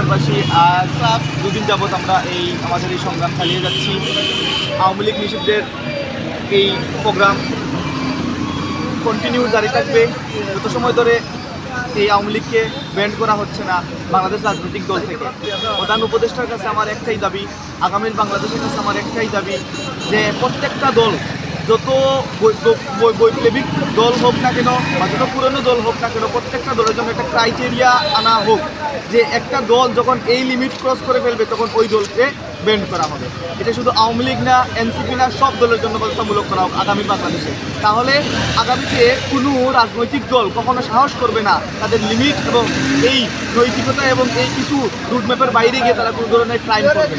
কক্সবাজারবাসী আজ দুদিন যাবৎ আমরা এই, আমাদের এই সংগ্রাম চালিয়ে যাচ্ছি। আওয়ামী লীগ নিষিদ্ধের এই প্রোগ্রাম কন্টিনিউ জারি থাকবে। যত সময় ধরে এই আওয়ামী লীগকে ব্যান্ড করা হচ্ছে না বাংলাদেশ রাজনৈতিক দল থেকে। প্রধান উপদেষ্টার কাছে আমার একটাই দাবি, আগামীর বাংলাদেশের কাছে আমার একটাই দাবি যে প্রত্যেকটা দল যত বৈপ্লবিক দল হোক না কেন বা যত পুরনো দল হোক না কেন, প্রত্যেকটা দলের জন্য একটা ক্রাইটেরিয়া আনা হোক, যে একটা দল যখন এই লিমিট ক্রস করে ফেলবে, তখন ওই দলকে ব্যান্ড করা হবে। এটা শুধু আওয়ামী লীগ না এনসিপি না, সব দলের জন্য বাধ্যতামূলক করা হোক আগামী বাংলাদেশে। তাহলে আগামীতে কোনো রাজনৈতিক দল কখনো সাহস করবে না তাদের লিমিট এবং এই নৈতিকতা এবং এই কিছু রুটম্যাপের বাইরে গিয়ে তারা কোনো ধরনের ক্রাইম করবে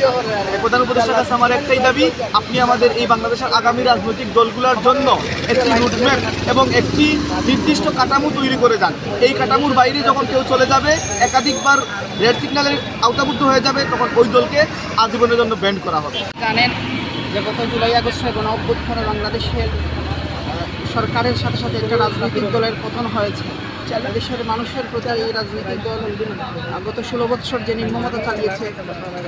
প্রধান উপদেষ্টার কাছে আমার একটাই দাবি, আপনি আমাদের এই বাংলাদেশের আগামী রাজনৈতিক দলগুলোর জন্য একটি রুটম্যাপ এবং একটি নির্দিষ্ট কাঠামো তৈরি করে যান। এই কাঠামোর বাইরে যখন কেউ চলে যাবে, একাধিকবার রেড সিগন্যালের আওতাবদ্ধ হয়ে যাবে, তখন ওই দলকে আজীবনের জন্য ব্যান্ড করা হবে। জানেন যে গত জুলাই আগস্টে গণ অভ্যুত্থানে বাংলাদেশের সরকারের সাথে সাথে একটা রাজনৈতিক দলের পতন হয়েছে। দেশের মানুষের প্রতি এই রাজনৈতিক দল গত ষোলো বৎসর যে নির্মমতা চালিয়েছে,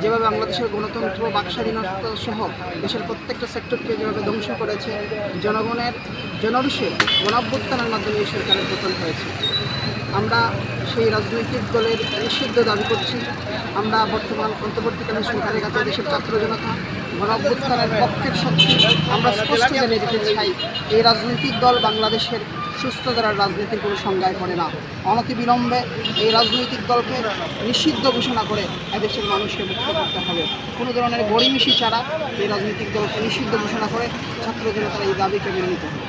যেভাবে বাংলাদেশের গণতন্ত্র বাক স্বাধীনতা সহ দেশের প্রত্যেকটা সেক্টরকে যেভাবে ধ্বংস করেছে, জনগণের, জনরুষে গণ অভ্যুত্থানের মাধ্যমে এই সরকারের পতন হয়েছে। আমরা সেই রাজনৈতিক দলের নিষিদ্ধ দাবি করছি। আমরা বর্তমান অন্তর্বর্তীকালীন সরকারের কাছে দেশের ছাত্র জনতা গণ অভ্যুত্থানের পক্ষের শক্তি আমরা স্পষ্ট জানিয়ে দিতে চাই, এই রাজনৈতিক দল বাংলাদেশের সুস্থ ধারার রাজনীতির কোনো সংজ্ঞায় পড়ে না। অনতিবিলম্বে এই রাজনৈতিক দলকে নিষিদ্ধ ঘোষণা করে এদেশের মানুষকে মুক্ত করতে হবে। কোনো ধরনের গড়িমিশি ছাড়া এই রাজনৈতিক দলকে নিষিদ্ধ ঘোষণা করে ছাত্রদের জনতার এই দাবিকে মেনে নিতে হবে।